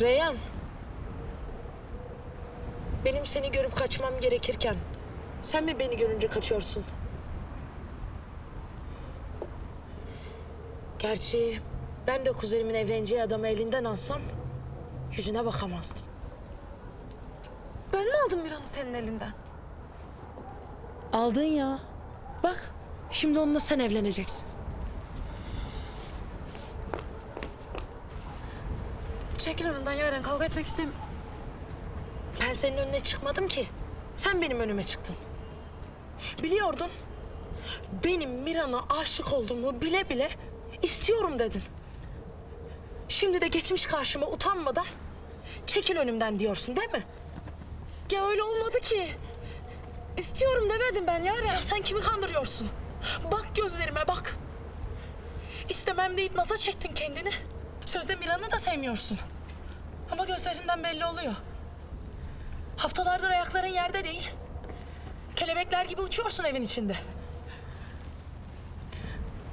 Reyhan. Benim seni görüp kaçmam gerekirken sen mi beni görünce kaçıyorsun? Gerçi ben de kuzenimin evleneceği adamı elinden alsam yüzüne bakamazdım. Ben mi aldım Miran'ı senin elinden? Aldın ya. Bak şimdi onunla sen evleneceksin. Çekil önümden Yaren kavga etmek istemiyorum. Ben senin önüne çıkmadım ki. Sen benim önüme çıktın. Biliyordum. Benim Miran'a aşık olduğumu bile bile istiyorum dedin. Şimdi de geçmiş karşıma utanmadan çekil önümden diyorsun değil mi? Ya öyle olmadı ki. İstiyorum demedim ben Yaren. Ya sen kimi kandırıyorsun? Bak gözlerime bak. İstemem deyip naza çektin kendini. Sözde Miran'ı da sevmiyorsun. Ama gözlerinden belli oluyor. Haftalardır ayakların yerde değil. Kelebekler gibi uçuyorsun evin içinde.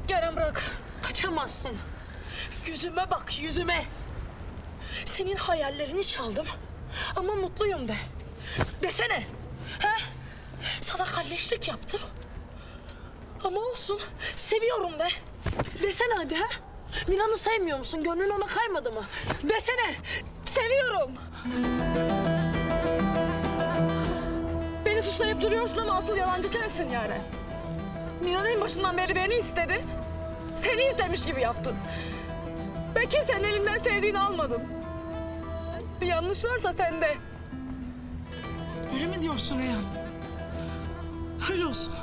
Yaren bırak. Kaçamazsın. Yüzüme bak, yüzüme. Senin hayallerini çaldım. Ama mutluyum de. Desene. He? Sana kalleşlik yaptım. Ama olsun. Seviyorum de. Desene hadi ha. Miran'ı sevmiyor musun? Gönlün ona kaymadı mı? Desene. Seviyorum. Beni suçlayıp duruyorsun ama asıl yalancı sensin Yaren. Miran en başından beri beni istedi. Seni istemiş gibi yaptın. Ben kimsenin elinden sevdiğini almadım. Bir yanlış varsa sende. Öyle mi diyorsun Reyhan? Öyle olsun.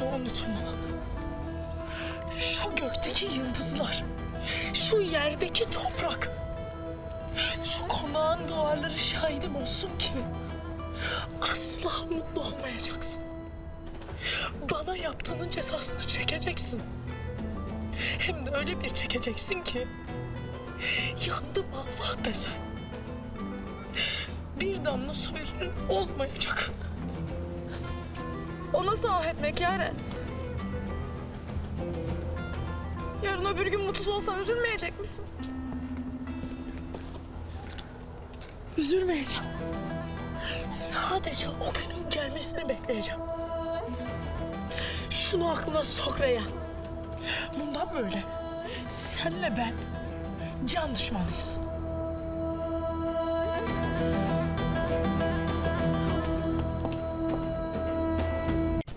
Ama unutma. Şu gökteki yıldızlar, şu yerdeki toprak, şu konağın duvarları şahidim olsun ki asla mutlu olmayacaksın. Bana yaptığının cezasını çekeceksin. Hem de öyle bir çekeceksin ki yandım Allah desen bir damla su verir olmayacak. O nasıl ah etmek Yaren? Yarın öbür gün mutsuz olsam üzülmeyecek misin? Üzülmeyeceğim. Sadece o günün gelmesini bekleyeceğim. Şunu aklına sok Reyhan. Bundan böyle senle ben can düşmanıyız.